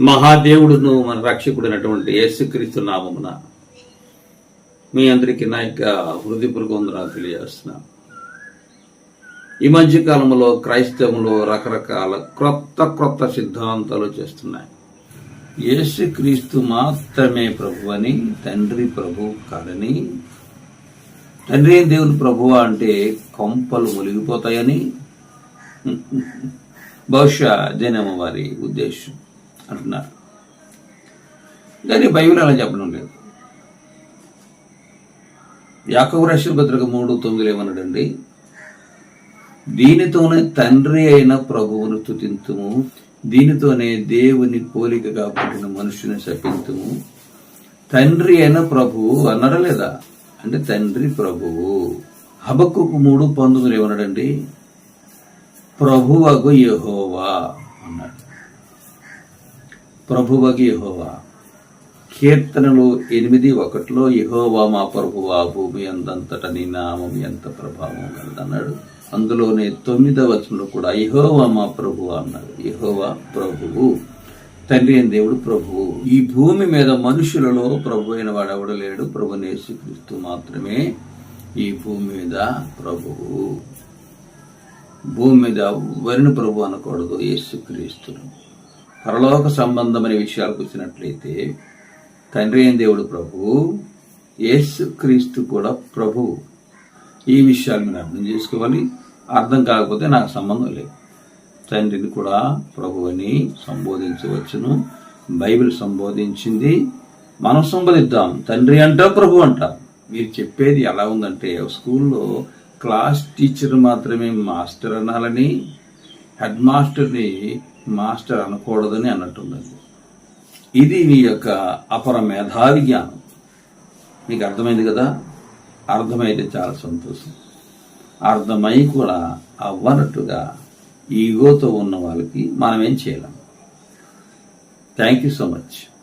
మహాదేవుడును మన రక్షకుడైనటువంటి యేసుక్రీస్తు నామమున మీ అందరికీ నా యొక్క హృదయపూర్వక వందనాలు తెలియజేస్తున్నా ఈ మధ్య కాలంలో క్రైస్తవంలో రకరకాల క్రొత్త క్రొత్త సిద్ధాంతాలు చేస్తున్నాయి. యేసుక్రీస్తు మాత్రమే ప్రభు అని తండ్రి ప్రభు కాదని తండ్రి దేవుని ప్రభు అంటే కొంపలు మునిగిపోతాయని. బహుశా జనమ వారి ఉద్దేశం. అంటున్నారు. కానీ బైబిల్ అలా చెప్పడం లేదు. యాకవ రాష్ట్ర పత్రిక మూడు తొమ్మిది ఏమన్నాడండి దీనితోనే తండ్రి అయిన ప్రభువును తుతింతుము దీనితోనే దేవుని పోలికగా పుట్టిన మనుషుని శపింతుము. తండ్రి అయిన ప్రభువు అన్నారా లేదా? అంటే తండ్రి ప్రభువు. హబక్కుకు మూడు పంతొమ్మిది ఏమన్నాడండి ప్రభువగు యహోవా అన్నాడు. ప్రభువగి యహోవా. కీర్తనలు ఎనిమిది ఒకటిలో యహోవా మా ప్రభువా భూమి అందంతట నీ నామం ఎంత ప్రభావం కలదన్నాడు అందులోనే తొమ్మిదవ వచనంలో కూడా యహోవా మా ప్రభువా అన్నాడు. యహోవా ప్రభువు తండ్రి అయిన దేవుడు ప్రభువు. ఈ భూమి మీద మనుషులలో ప్రభు అయిన వాడు ఎవడు లేడు? ప్రభు యేసుక్రీస్తు మాత్రమే. ఈ భూమి మీద ప్రభువు. భూమి మీద వరిని ప్రభు అనకూడదు? యేసుక్రీస్తును. పరలోక సంబంధమైన విషయాలకు వచ్చినట్లయితే తండ్రి అయిన దేవుడు ప్రభువు యేసుక్రీస్తు కూడా ప్రభువు ఈ విషయాలు మీరు అర్థం చేసుకోవాలి. అర్థం కాకపోతే నాకు సంబంధం లేదు. తండ్రిని కూడా ప్రభు అని సంబోధించవచ్చును. బైబిల్ సంబోధించింది. మనం సంబోధిద్దాం. తండ్రి అంటా ప్రభు అంట మీరు చెప్పేది ఎలా ఉందంటే స్కూల్లో క్లాస్ టీచర్ మాత్రమే మాస్టర్ అనాలని హెడ్ మాస్టర్ని మాస్టర్ అనకూడదని అన్నట్టుందండి. ఇది మీ యొక్క అపర మేధావి జ్ఞానం. మీకు అర్థమైంది కదా? అర్థమైతే చాలా సంతోషం. అర్థమై కూడా అవ్వనట్టుగా ఈగోతో ఉన్న వాళ్ళకి మనం ఏం చేయలేం. Thank you so much